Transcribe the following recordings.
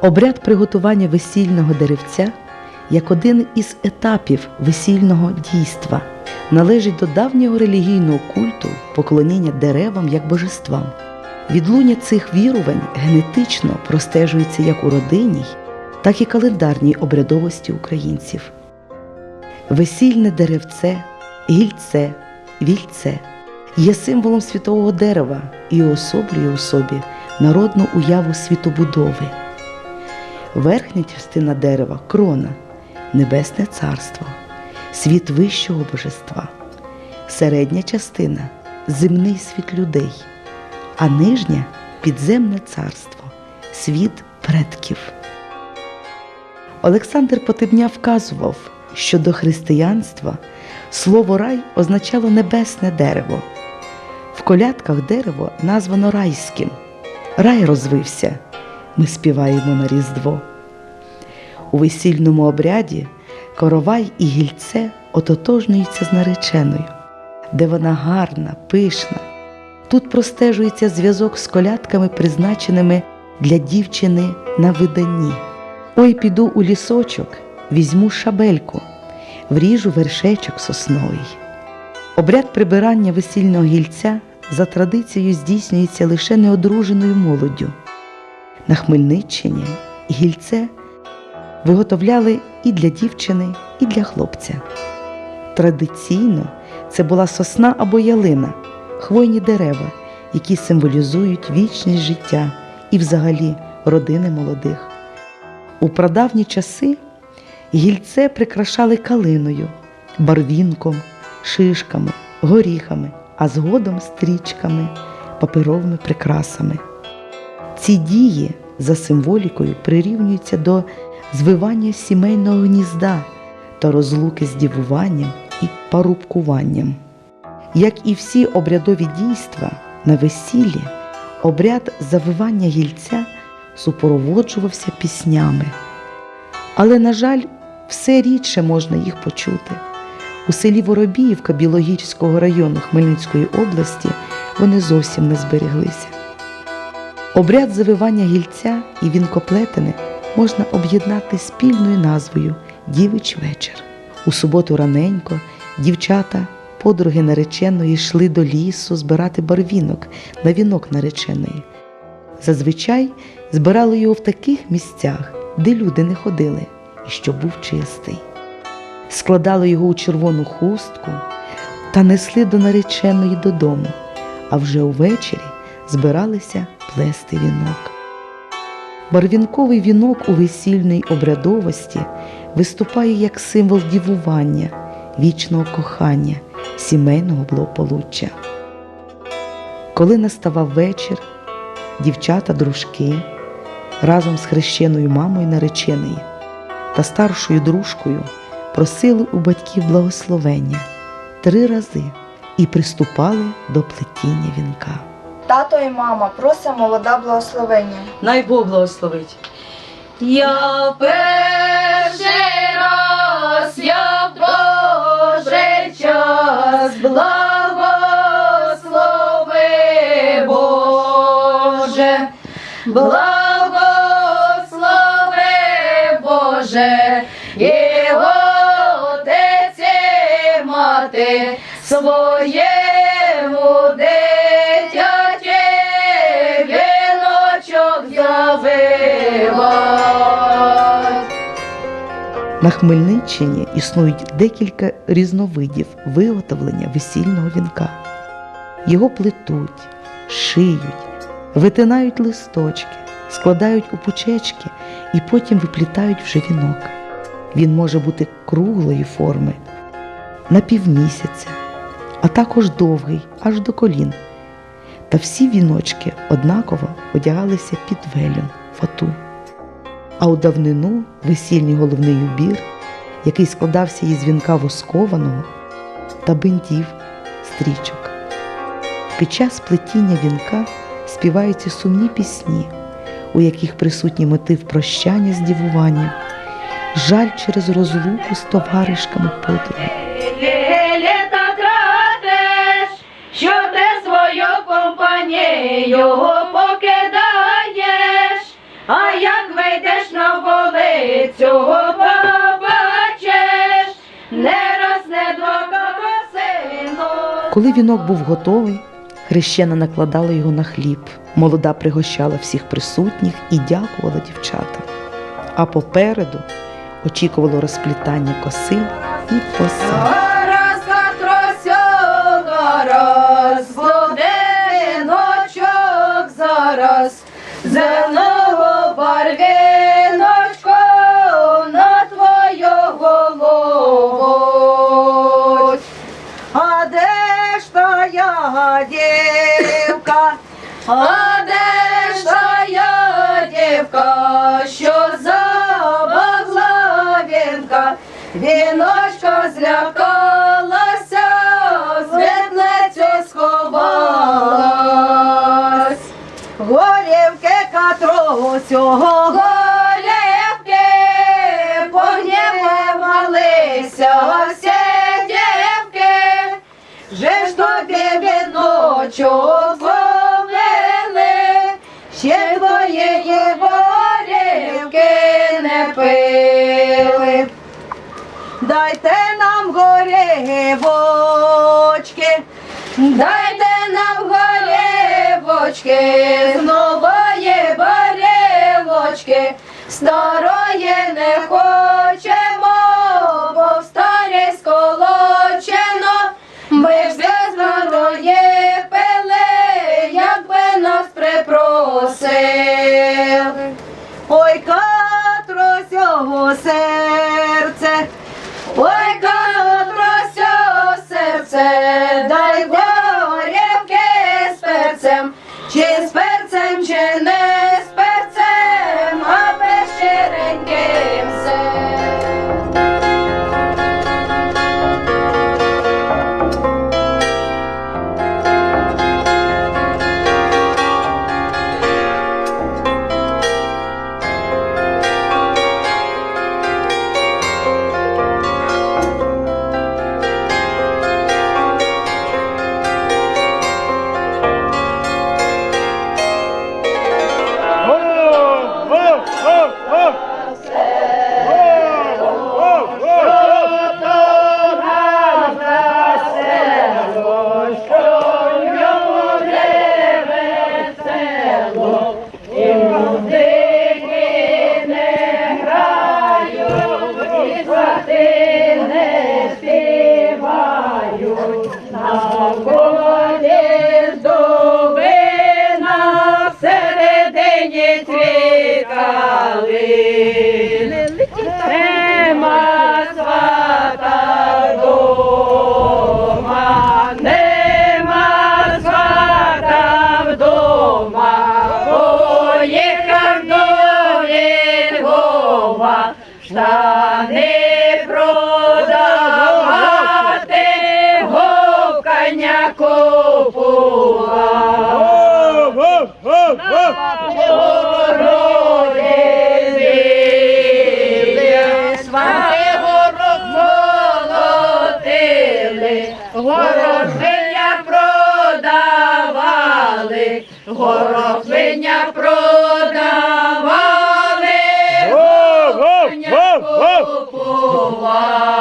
Обряд приготування весільного деревця як один із етапів весільного дійства належить до давнього релігійного культу поклоніння деревам як божествам. Відлуння цих вірувань генетично простежується як у родинній, так і календарній обрядовості українців. Весільне деревце, гільце, вільце є символом світового дерева і уособлює у собі народну уяву світобудови. Верхня частина дерева крона, небесне царство, світ вищого божества, середня частина земний світ людей, а нижня підземне царство, світ предків. Олександр Потебня вказував, що до християнства слово рай означало небесне дерево. В колядках дерево названо райським. Рай розвився, ми співаємо на Різдво. У весільному обряді коровай і гільце ототожнюються з нареченою, де вона гарна, пишна. Тут простежується зв'язок з колядками, призначеними для дівчини на виданні. Ой, піду у лісочок, візьму шабельку, вріжу вершечок сосновий. Обряд прибирання весільного гільця за традицією здійснюється лише неодруженою молоддю. На Хмельниччині гільце виготовляли і для дівчини, і для хлопця. Традиційно це була сосна або ялина, хвойні дерева, які символізують вічність життя і взагалі родини молодих. У прадавні часи гільце прикрашали калиною, барвінком, шишками, горіхами, а згодом стрічками, паперовими прикрасами. Ці дії за символікою прирівнюються до звивання сімейного гнізда та розлуки з дівуванням і парубкуванням. Як і всі обрядові дійства на весіллі, обряд завивання гільця супроводжувався піснями. Але, на жаль, все рідше можна їх почути. У селі Воробіївка Білогірського району Хмельницької області вони зовсім не збереглися. Обряд завивання гільця і вінкоплетини можна об'єднати спільною назвою Дівич вечір. У суботу раненько дівчата, подруги нареченої йшли до лісу збирати барвінок на вінок нареченої. Зазвичай збирали його в таких місцях, де люди не ходили, і що був чистий. Складали його у червону хустку та несли до нареченої додому, а вже увечері збиралися плести вінок. Барвінковий вінок у весільній обрядовості виступає як символ дівування, вічного кохання, сімейного благополуччя. Коли наставав вечір, дівчата-дружки разом з хрещеною мамою нареченої та старшою дружкою просили у батьків благословення три рази і приступали до плетіння вінка. Тато і мама просить молода благословення. Най Бог благословить. Я перший раз, я в Божий час, благослови Боже, благослови Боже, його отець і мати своєму дитяті На Хмельниччині існують декілька різновидів виготовлення весільного вінка. Його плетуть, шиють, витинають листочки, складають у пучечки і потім виплітають вже вінок. Він може бути круглої форми, на півмісяця, а також довгий аж до колін. Та всі віночки однаково одягалися під велюн, фату. А у давнину весільний головний убір, який складався із вінка воскованого та бинтів, стрічок. Під час плетіння вінка співаються сумні пісні, у яких присутній мотив прощання з дівуванням, жаль через розлуку з товаришками подруги. Що ти свою компанію цього побачиш, не раз, не два. Коли вінок був готовий, хрещена накладала його на хліб. Молода пригощала всіх присутніх і дякувала дівчатам. А попереду очікувало розплітання коси і посад. Зараз я дівка? А де ж тая дівка, що забагла вінка, віночка злякалася, світлецю сховалась. Горівки катрого цього зловили, ще твоєї горівки не пили. Дайте нам горівочки, Дайте нам голівочки, з нової барілочки, старої не хочемо, Gdzie z percem się середині цвітали, нема свата дома, нема свата вдома, поїхав до Львова, штани продавати, гукання купував. Продавали, горохвиня продавали, горохвиня купував.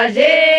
Городі